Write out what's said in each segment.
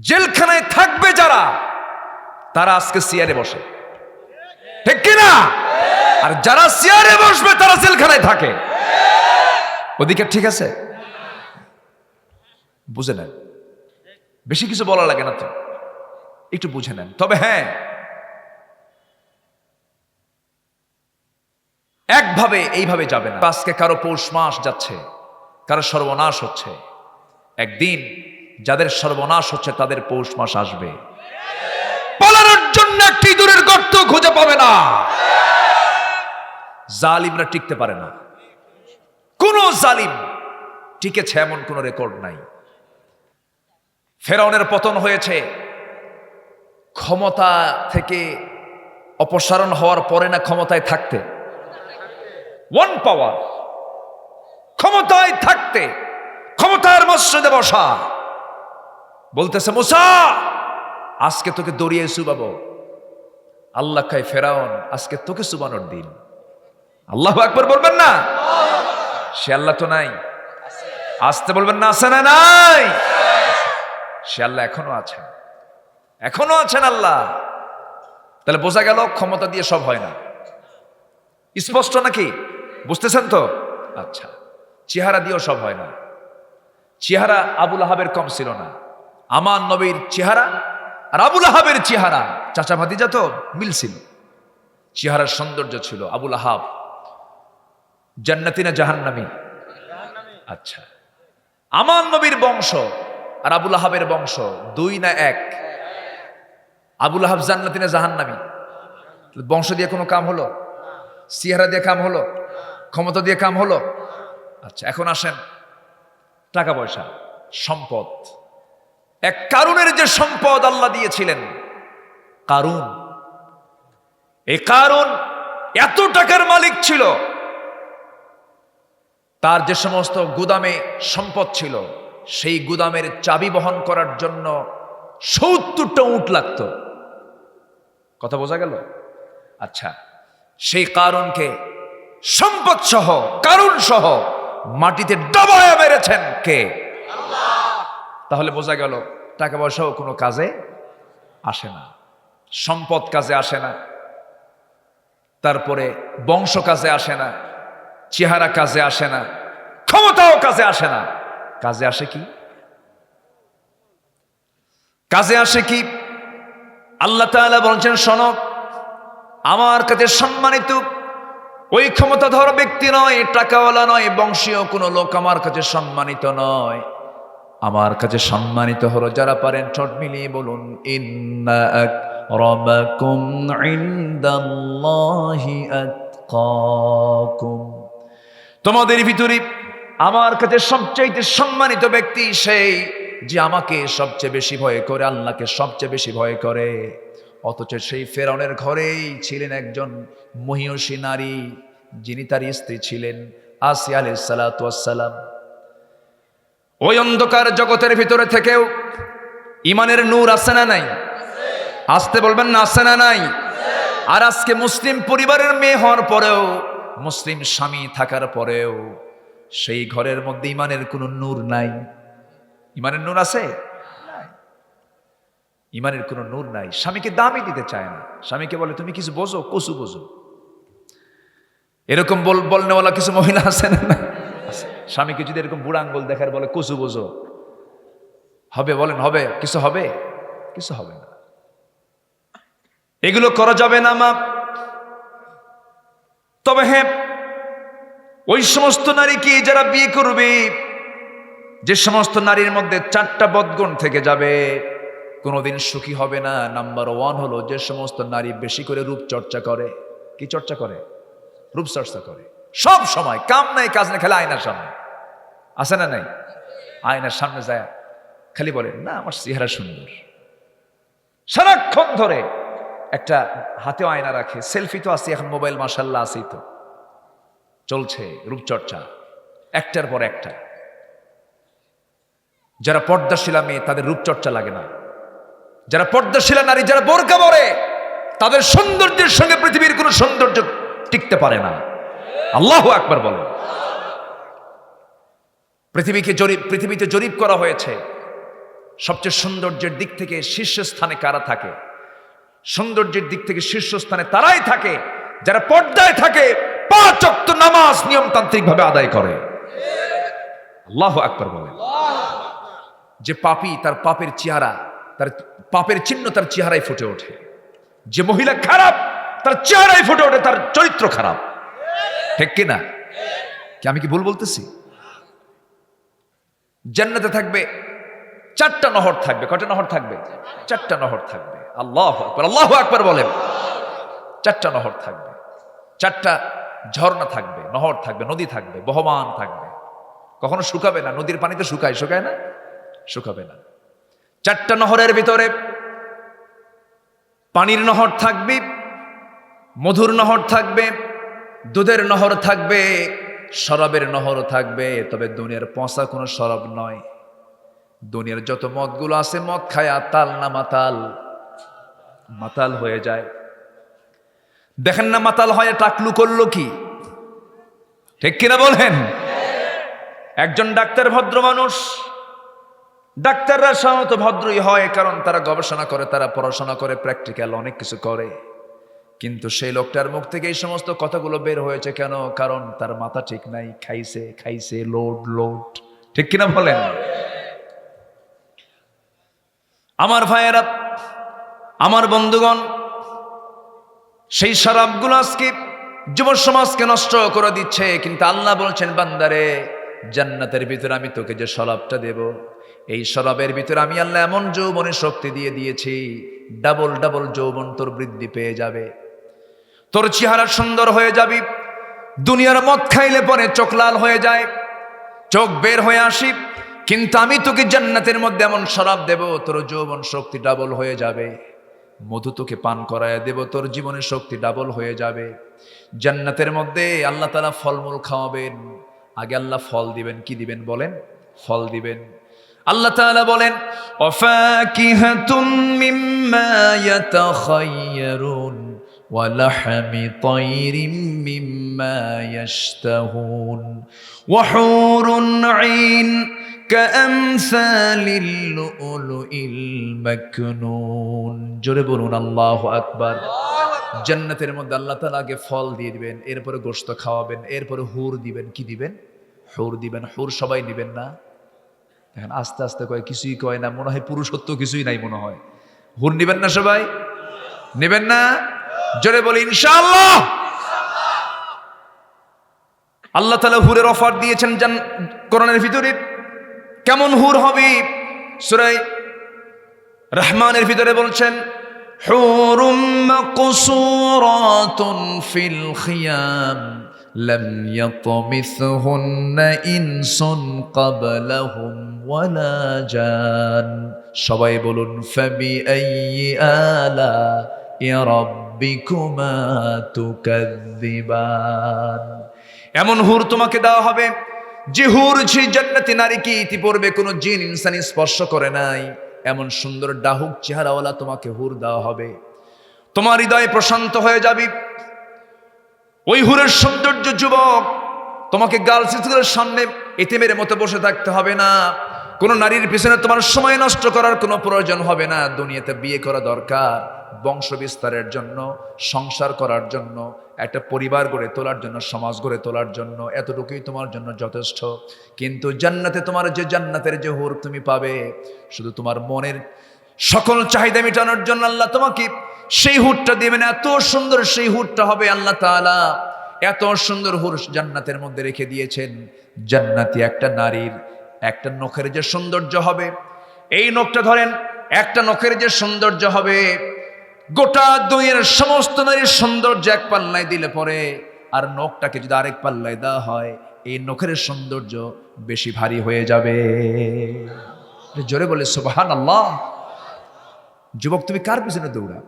জেলখানায় থাকবে যারা, তারা আজকে সিয়ারে বসে। ঠিক কিনা? আর যারা সিয়ারে বসবে, তারা জেলখানায় থাকে। ওদিকে ঠিক আছে? বুঝে নেন। বেশি কিছু বলা লাগে না তো। একটু বুঝে নেন। তবে হ্যাঁ একভাবে এইভাবে যাবে না। আজকে কারও পৌষ মাস যাচ্ছে, কারও সর্বনাশ হচ্ছে। একদিন যাদের সর্বনাশ হচ্ছে তাদের পৌষ মাস আসবে। পালানোর জন্য একটি দূরের গর্ত খুঁজে পাবে না। জালিমরা টিকতে পারে না। কোন জালিম টিকেছে এমন কোন রেকর্ড নাই। ফেরাউনের পতন হয়েছে। ক্ষমতা থেকে অপসারণ হওয়ার পরে না ক্ষমতায় থাকতে। ওয়ান পাওয়ার ক্ষমতায় থাকতে। ক্ষমতার মসজিদে বসা। বলতেছে, মুসা, আজকে তোকে দড়িয়ে সুবাবো আল্লাহ খাই ফেরাউন, আজকে তোকে সুবানোর দিন। আল্লাহ একবার বলবেন না? সে আল্লাহ তো নাই। আসতে বলবেন না, আছে না নাই? সে আল্লাহ এখনও আছেন। এখনও আছেন আল্লাহ। তাহলে বোঝা গেল ক্ষমতা দিয়ে সব হয় না। স্পষ্ট নাকি? বুঝতেছেন তো? আচ্ছা চেহারা দিয়েও সব হয় না। চেহারা আবুল আহাবের কম ছিল না। আমার নবীর চেহারা আর আবুল আহাবের চেহারা। চাচা ভাতিজা তো মিল ছিল চেহারার সৌন্দর্য ছিল আবুল আহাব। জান্নাতি না জাহান্নামি? আচ্ছা। আমার নবীর বংশ আর আবুল আহাবের বংশ দুই না এক। আবুল আহাব জান্নাতি না জাহান্নামি? বংশ দিয়ে কোনো কাম হলো? চেহারা দিয়ে কাম হলো? ক্ষমতা দিয়ে কাম হলো? আচ্ছা এখন আসেন। টাকা পয়সা, সম্পদ। এক কারুনের যে সম্পদ আল্লাহ দিয়েছিলেন, কারুন। এ কারুন এত টাকার মালিক ছিল, তার যে সমস্ত গুদামে সম্পদ ছিল, সেই গুদামের চাবি বহন করার জন্য সত্তরটা উট লাগত। কথা বোঝা গেল? আচ্ছা সেই কারণকে সম্পদ সহ কারণ সহ মাটিতে ডবায় মেরেছেন কে? তাহলে বোঝা গেল টাকা পয়সাও কোনো কাজে আসে না, সম্পদ কাজে আসে না, তারপরে বংশ কাজে আসে না, চেহারা কাজে আসে না, ক্ষমতাও কাজে আসে না। কাজে আসে কি? কাজে আসে কি? আল্লাহ তাআলা বলছেন, শোনো, আমার কাছে সম্মানিত ওই ক্ষমতাধর ব্যক্তি নয়, টাকাওয়ালা নয়, বংশীয় কোনো লোক আমার কাছে সম্মানিত নয়। আমার কাছে সম্মানিত হলো, যারা পারেন ঠোঁট মিলিয়ে বলুন তোমাদের ভিতরে আমার কাছে সবচাইতে সম্মানিত ব্যক্তি সেই যে আমাকে সবচেয়ে বেশি ভয় করে, আল্লাহকে সবচেয়ে বেশি ভয় করে। অথচ সেই ফেরাউনের ঘরেই ছিলেন একজন মহিষী নারী, যিনি তার স্ত্রী ছিলেন, আসিয়া সালাম। ওই অন্ধকার জগতের ভিতরে থেকেও ইমানের নূর আছে না নাই? আসতে বলবেন না আছে না নাই? আর আজকে মুসলিম পরিবারের মেয়ে হওয়ার পরেও, মুসলিম স্বামী থাকার পরেও সেই ঘরের মধ্যে ইমানের কোনো নূর নাই। ইমানের নূর আছে? ইমানের কোনো নূর নাই। স্বামীকে দামই দিতে চায় না। স্বামীকে বলে, তুমি কিছু বোঝো? কসু বোঝো? এরকম বল বলনেওয়ালা কিছু মহিলা আছে না। স্বামীকে যদি এরকম বুড়া আঙ্গুল দেখার বলে কসু বোঝো। হবে বলেন, হবে? কিছু হবে? কিছু হবে না। এগুলো করা যাবে না, মা। তবে হ্যাঁ ওই সমস্ত নারীকে যারা বিয়ে করবে, যে সমস্ত নারীর মধ্যে চারটা বদগুণ থেকে যাবে, কোনোদিন সুখী হবে না। নাম্বার ওয়ান হলো, যে সমস্ত নারী বেশি করে রূপ চর্চা করে, কি চর্চা করে? রূপ চর্চা করে। সব সময় কাম নাই, কাজ না খেলে আয়নার সামনে। আছে না নাই? আয়নার সামনে যায়, খালি বলে, না, আমার চেহারা সুন্দর। সারাক্ষণ ধরে একটা হাতেও আয়না রাখে, সেলফি তো আছে এখন মোবাইল মাসাল্লাহ আছেই তো। চলছে রূপচর্চা, একটার পর একটা। যারা পর্দাশীলা মেয়ে, তাদের রূপচর্চা লাগে না। যারা পর্দাশীলা নারী, যারা বোরকা পরে, তাদের সৌন্দর্যের সঙ্গে পৃথিবীর কোনো সৌন্দর্য টিকতে পারে না। আল্লাহ আকবার বলেন। পৃথিবীকে জরিপ পৃথিবীতে জরিপ করা হয়েছে, সবচেয়ে সৌন্দর্যের দিক থেকে শীর্ষস্থানে কারা থাকে? সৌন্দর্যের দিক থেকে শীর্ষস্থানে তারাই থাকে, যারা পর্দায় থাকে, পাঁচ নামাজ নিয়মতান্ত্রিক ভাবে আদায় করে। আল্লাহ আকবর বলেন যে পাপি তার পাপের চেহারা, তার পাপের চিহ্ন তার চেহারায় ফুটে ওঠে। যে মহিলা খারাপ, তার চেহারায় ফুটে ওঠে, তার চরিত্র খারাপ। ঠিক কিনা? কি আমি কি ভুল বলতেছি? জান্নাতে থাকবে, চারটা নহর থাকবে। কটা নহর থাকবে? চারটা নহর থাকবে। আল্লাহ আকবর আল্লাহ আকবর বলেন। চারটা নহর থাকবে। চারটা ঝর্ণা থাকবে, নহর থাকবে, নদী থাকবে, বহমান থাকবে। কখনো শুকাবে না, নদীর পানিতে শুকায় শুকায় না? শুকাবে না। চারটা নহরের ভিতরে পানির নহর থাকবে, মধুর নহর থাকবে, দুধের নহর থাকবে শরাবের নহর থাকবে, তবে দুনিয়ার পচা কোনো শরাব নয়। দুনিয়ার যত মদগুলো আছে, মদ খায় তাল না মাতাল মাতাল হয়ে যায়। দেখেন না মাতাল হয় টাকলু করল কি? ঠিক কিনা বলেন? একজন ডাক্তার ভদ্র মানুষ, ডাক্তাররা সাধারণত ভদ্রই হয় কারণ তারা গবেষণা করে, তারা পড়াশোনা করে প্র্যাকটিক্যাল অনেক কিছু করে। কিন্তু সেই লোকটার মুখ থেকে এই সমস্ত কথাগুলো বের হয়েছে কেন? কারণ তার মাথা ঠিক নাই, খাইছে খাইছে লোড লোড ঠিক কিনা বলেন? আমার ভাইয়েরা, আমার বন্ধুগণ, সেই শরাবগুলো আজকে যুব সমাজকে নষ্ট করে দিচ্ছে, কিন্তু আল্লাহ বলছেন, বান্দারে, জান্নাতের ভিতরে আমি তোকে যে শরাবটা দেব, এই শরাবের ভিতরে আমি আল্লাহ এমন যৌবনের শক্তি দিয়ে দিয়েছি ডাবল ডাবল যৌবন তোর বৃদ্ধি পেয়ে যাবে। তোর চেহারা সুন্দর হয়ে যাবি। দুনিয়ার মদ খাইলে পরে চোখ লাল হয়ে যায়। চোখ বের হয়ে আসি। কিন্তু আমি তোকে জান্নাতের মধ্যে এমন শরাব দেব, তোর যৌবন শক্তি ডাবল হয়ে যাবে। মধু তোকে পান করায় দেব, তোর জীবনের শক্তি ডাবল হয়ে যাবে। জান্নাতের মধ্যে আল্লাহ তালা ফলমূল খাওয়াবেন। আগে আল্লাহ ফল দিবেন, কি দিবেন বলেন? ফল দিবেন। আল্লাহ তাআলা বলেন, অফাকিহাতুম মিম্মা ইয়াতাখায়্যারুন ولحم طير مما يشتهون وحور عين كأمثال اللؤلؤ المكنون জোরে বলুন আল্লাহু আকবার জান্নাতের মধ্যে আল্লাহ তাআলা আগে ফল দিয়ে দিবেন এরপরে গোশত খাওয়াবেন এরপরে হুর দিবেন কি দিবেন হুর দিবেন হুর সবাই দিবেন না দেখেন আস্তে আস্তে কয় কিছুই কয় না মনে হয় পুরুষত্ব কিছুই নাই মনে হয় হুর নিবেন না সবাই নেবেন না জোরে বলি ইনশাআল্লাহ আল্লাহ তালা হুরের অফার দিয়েছেন জান কোরআনের ভিতরে কেমন হুর হবে সুরাই রহমানের ভিতরে বলছেন হুরুম মাকসুরাতুন ফিল খিয়াম لم يطمثهن إنس قبلهم ولا جان সবাই বলুন فبأي آلاء রব্বিকুমা তুকাদ্দিবান এমন হুর তোমাকে দেওয়া হবে যে হুর সেই জান্নাতি নারীকে পড়বে কোনো জিন, ইনসানি স্পর্শ করে নাই। এমন সুন্দর ডাহুক চেহারাওয়ালা তোমাকে হুর দেওয়া হবে। তোমার হৃদয়ে প্রশান্ত হয়ে যাবি। ওই হুরের সৌন্দর্য যুবক, তোমাকে গার্লস স্কুলের সামনে এতিমের মতো বসে থাকতে হবে না। কোনো নারীর পিছনে তোমার সময় নষ্ট করার কোনো প্রয়োজন হবে না। দুনিয়াতে বিয়ে করা দরকার, বংশ বিস্তারের জন্য, সংসার করার জন্য, একটা পরিবার গড়ে তোলার জন্য, সমাজ গড়ে তোলার জন্য, এতটুকুই তোমার জন্য যথেষ্ট। কিন্তু জান্নাতে তোমার যে জান্নাতের যে হুর তুমি পাবে, শুধু তোমার মনের সকল চাহিদা মেটানোর জন্য আল্লাহ তোমাকে সেই হুটটা দিবেন এত সুন্দর সেই হুটটা হবে আল্লাহ তাআলা। এত সুন্দর হুর জান্নাতের মধ্যে রেখে দিয়েছেন। জান্নাতি একটা নারীর একটা নখের যে সৌন্দর্য হবে, এই নখটা ধরেন একটা নখের যে সৌন্দর্য হবে, গোটা দুইয়ের সমস্ত নারীর সৌন্দর্য এক পাল্লায় দিলে পরে আর নখটাকে যদি আরেক পাল্লায় দেওয়া হয়, এই নখের সৌন্দর্য বেশি ভারী হয়ে যাবে। জোরে বলে সুবাহান আল্লাহ যুবক, তুমি কার পিছনে দৌড়াও?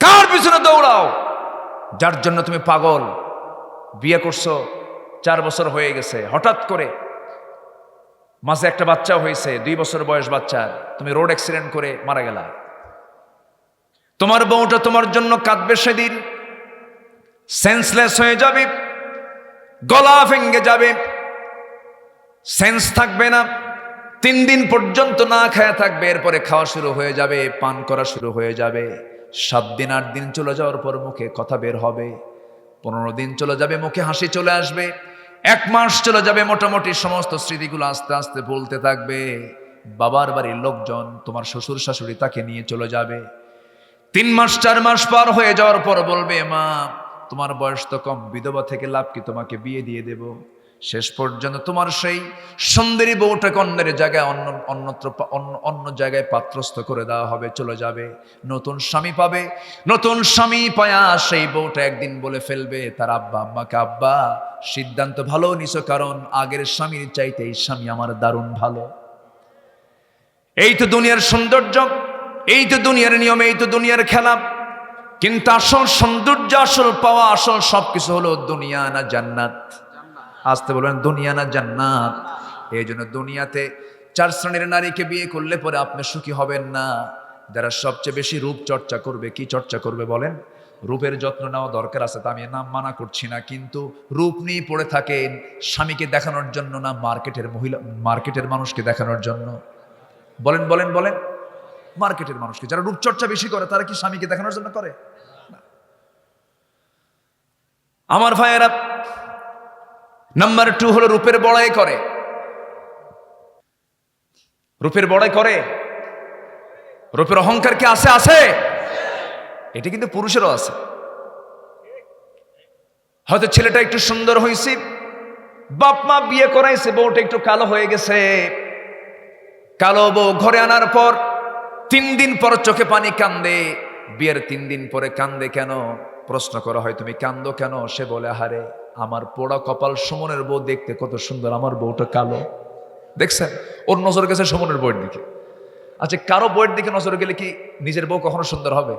কার পিছনে দৌড়াও? যার জন্য তুমি পাগল। বিয়ে করছ, চার বছর হয়ে গেছে, হঠাৎ করে মাঝে একটা বাচ্চা হয়েছে, দুই বছর বয়স বাচ্চা, তুমি রোড অ্যাক্সিডেন্ট করে মারা গেলা। তোমার বউটা তোমার জন্য কাঁদবে সেদিন সেন্সলেস হয়ে যাবে, গলা ভেঙ্গে যাবে সেন্স থাকবে না, তিন দিন পর্যন্ত না খায়া থাকবে, এরপরে খাওয়া শুরু হয়ে যাবে, পান করা শুরু হয়ে যাবে, সাত দিন, আট দিন চলে যাওয়ার পর মুখে কথা বের হবে, পনেরো দিন চলে যাবে, মুখে হাসি চলে আসবে এক মাস চলে যাবে মোটামুটি সমস্ত স্মৃতিগুলো আস্তে আস্তে বলতে থাকবে। বাবার বাড়ির লোকজন, তোমার শ্বশুর শাশুড়ি তাকে নিয়ে চলে যাবে। তিন মাস, চার মাস পার হয়ে যাওয়ার পর বলবে, মা, তোমার বয়স তো কম, বিধবা থেকে লাভ কি তোমাকে বিয়ে দিয়ে দেব? শেষ পর্যন্ত তোমার সেই সুন্দরী বউটা অন্যের জায়গায় অন্য, অন্যত্র অন্য অন্য জায়গায় পাত্রস্থ করে দেওয়া হবে, চলে যাবে। নতুন স্বামী পাবে। নতুন স্বামী পায়া সেই বউটা একদিন বলে ফেলবে, তার আব্বা, আম্মাকে আব্বা, সিদ্ধান্ত ভালো নিছো, কারণ আগের স্বামীর চাইতে এই স্বামী আমার দারুণ ভালো। এই তো দুনিয়ার সৌন্দর্য, এই তো দুনিয়ার নিয়ম, এই তো দুনিয়ার খেলা। কিন্তু আসল সৌন্দর্য, আসল পাওয়া, আসল সবকিছু হলো দুনিয়া না জান্নাত। আসতে বলবেন, দুনিয়া না জান্নাত? এই জন্য দুনিয়াতে চার শ্রেণির নারীকে বিয়ে করলে পরে আপনি সুখী হবেন না। যারা সবচেয়ে বেশি রূপ চর্চা করবে, কি চর্চা করবে বলেন? রূপের যত্ন নেওয়া দরকার আছে, তা আমি নাম মানা করছি না, কিন্তু রূপ নিয়ে পড়ে থাকেন স্বামীকে দেখানোর জন্য না, মার্কেটের মহিলা, মার্কেটের মানুষকে দেখানোর জন্য। বলেন বলেন বলেন। মার্কেটের মানুষকে, যারা রূপচর্চা বেশি করে, তারা কি স্বামীকে দেখানোর জন্য করে? আমার ভাইয়েরা নাম্বার টু হলো রূপের বড়াই করে। রূপের বড়াই করে? রূপের অহংকার কি আছে? আছে। এটা কিন্তু পুরুষেরও আছে। হয়তো ছেলেটা একটু সুন্দর হয়েছে বাপ মা বিয়ে করাইছে, বউটা একটু কালো হয়ে গেছে। কালো বউ ঘরে আনার পর তিন দিন পর চোখে পানি কান্দে। বিয়ের তিন দিন পরে কান্দে কেন? প্রশ্ন করা হয়, তুমি কান্দো কেন? সে বলে হারে আমার পোড়া কপাল সুমনের বউ দেখতে কত সুন্দর, আমার বউটা কালো। দেখছেন? ওর নজর গেছে সুমনের বউয়ের দিকে। আচ্ছা কারও বউয়ের দিকে নজর গেলে কি নিজের বউ কখনো সুন্দর হবে?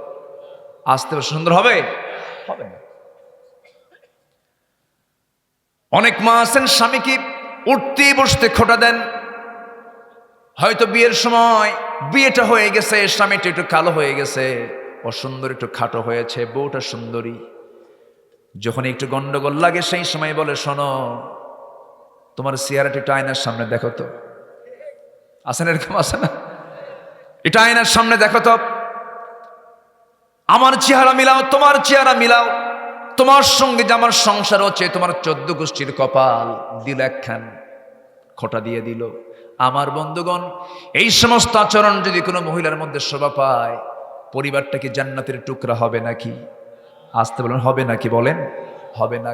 আসতে সুন্দর হবে? হবে না। অনেক মা আছেন স্বামীকে উঠতে বসতে খোটা দেন? হয়তো বিয়ের সময় বিয়েটা হয়ে গেছে, স্বামীটা একটু কালো হয়ে গেছে, অসুন্দর একটু খাটো হয়েছে, বউটা সুন্দরী। যখন একটু গন্ডগোল লাগে, সেই সময় বলে, শোনো, তোমার চেহারাটা একটু আয়নার সামনে দেখো তো। আসেন এরকম? আসে না? এটা আয়নার সামনে দেখো তো। আমার চেহারা মিলাও, তোমার চেহারা মিলাও। তোমার সঙ্গে যে আমার সংসার হচ্ছে, তোমার চোদ্দ গোষ্ঠীর কপাল দিল একখান, খোটা দিয়ে দিল। আমার বন্ধুগণ, এই সমস্ত আচরণ যদি কোনো মহিলার মধ্যে শোভা পায়, পরিবারটা কি জান্নাতের টুকরা হবে নাকি? আসতে বলেন হবে নাকি বলেন? হবে না